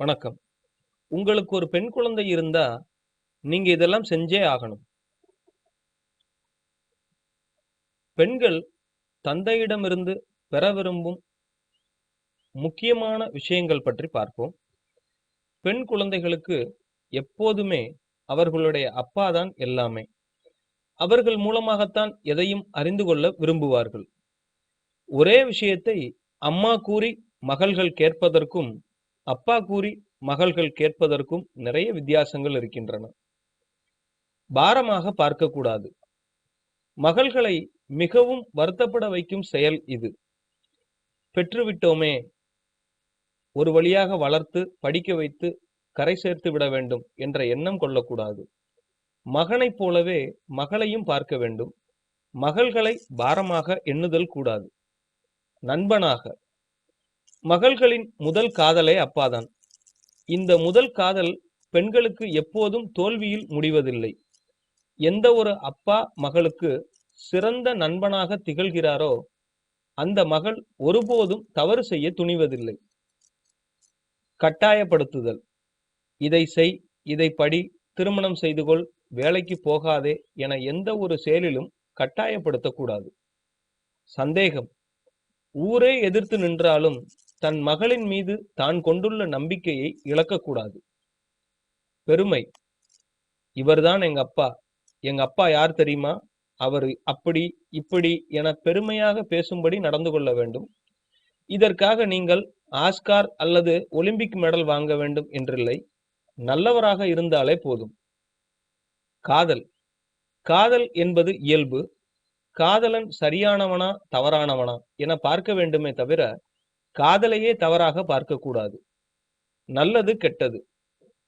வணக்கம். உங்களுக்கு ஒரு பெண் குழந்தை இருந்தா, நீங்க இதெல்லாம் செஞ்சே ஆகணும். பெண்கள் தந்தையிடமிருந்து பெற விரும்பும் முக்கியமான விஷயங்கள் பற்றி பார்ப்போம். பெண் குழந்தைகளுக்கு எப்போதுமே அவர்களுடைய அப்பா தான் எல்லாமே. அவர்கள் மூலமாகத்தான் எதையும் அறிந்து கொள்ள விரும்புவார்கள். ஒரே விஷயத்தை அம்மா கூறி மகள்கள் கேட்பதற்கும், அப்பா கூறி மகள்கள் கேட்பதற்கும் நிறைய வித்தியாசங்கள் இருக்கின்றன. பாரமாக பார்க்கக்கூடாது. மகள்களை மிகவும் வருத்தப்பட வைக்கும் செயல் இது. பெற்றுவிட்டோமே! ஒரு வழியாக வளர்த்து, படிக்க வைத்து, கரை சேர்த்து விட வேண்டும் என்ற எண்ணம் கொள்ளக்கூடாது. மகனைப் போலவே மகளையும் பார்க்க வேண்டும். மகள்களை பாரமாக எண்ணுதல் கூடாது. நண்பனாக மகள்களின் முதல் காதலே அப்பாதான். இந்த முதல் காதல் பெண்களுக்கு எப்போதும் தோல்வியில் முடிவதில்லை. எந்த ஒரு அப்பா மகளுக்கு சிறந்த நண்பனாக திகழ்கிறாரோ, அந்த மகள் ஒருபோதும் தவறு செய்ய துணிவதில்லை. கட்டாயப்படுத்துதல் இதை செய், இதை படி, திருமணம் செய்து கொள், வேலைக்கு போகாதே என எந்த ஒரு செயலிலும் கட்டாயப்படுத்தக்கூடாது. சந்தேகம் ஊரே எதிர்த்து நின்றாலும் தன் மகளின் மீது தான் கொண்டுள்ள நம்பிக்கையை இழக்கக்கூடாது. பெருமை இவர்தான் எங்க அப்பா. எங்க அப்பா யார் தெரியுமா? அவர் அப்படி, இப்படி என பெருமையாக பேசும்படி நடந்து கொள்ள வேண்டும். இதற்காக நீங்கள் ஆஸ்கார் அல்லது ஒலிம்பிக் மெடல் வாங்க வேண்டும் என்றில்லை. நல்லவராக இருந்தாலே போதும். காதல் காதல் என்பது இயல்பு. காதலன் சரியானவனா, தவறானவனா என பார்க்க வேண்டுமே தவிர, காதலையே தவறாக பார்க்கக்கூடாது. நல்லது, கெட்டது.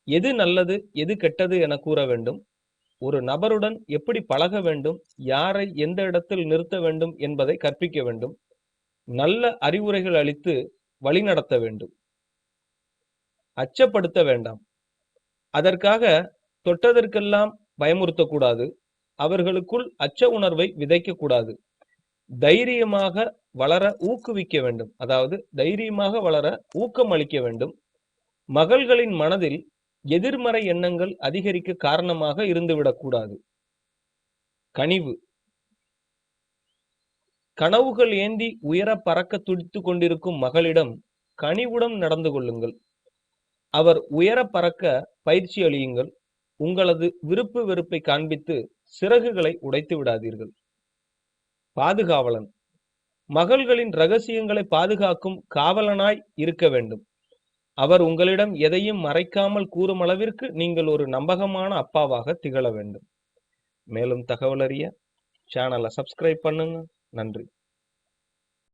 எது நல்லது, எது கெட்டது என கூற வேண்டும். ஒரு நபருடன் எப்படி பழக வேண்டும், யாரை எந்த இடத்தில் நிறுத்த வேண்டும் என்பதை கற்பிக்க வேண்டும். நல்ல அறிவுரைகள் அளித்து வழிநடத்த வேண்டும். அச்சப்படுத்த வேண்டாம். அதற்காக தொட்டதற்கெல்லாம் பயமுறுத்தக்கூடாது. அவர்களுக்குள் அச்ச உணர்வை விதைக்கக்கூடாது. தைரியமாக வளர ஊக்குவிக்க வேண்டும். அதாவது தைரியமாக வளர ஊக்கம் அளிக்க வேண்டும். மகள்களின் மனதில் எதிர்மறை எண்ணங்கள் அதிகரிக்க காரணமாக இருந்துவிடக்கூடாது. கனிவு கனவுகள் ஏந்தி உயர பறக்க துடித்துக் கொண்டிருக்கும் மகளிடம் கனிவுடன் நடந்து கொள்ளுங்கள். அவர் உயர பறக்க பயிற்சி அளியுங்கள். உங்களது விருப்பு வெறுப்பை காண்பித்து சிறகுகளை உடைத்து விடாதீர்கள். பாதுகாவலன் மகள்களின் ரகசியங்களை பாதுகாக்கும் காவலனாய் இருக்க வேண்டும். அவர் உங்களிடம் எதையும் மறைக்காமல் கூறும் அளவிற்கு நீங்கள் ஒரு நம்பகமான அப்பாவாக திகழ வேண்டும். மேலும் தகவல் அறிய சேனலை சப்ஸ்கிரைப் பண்ணுங்க. நன்றி.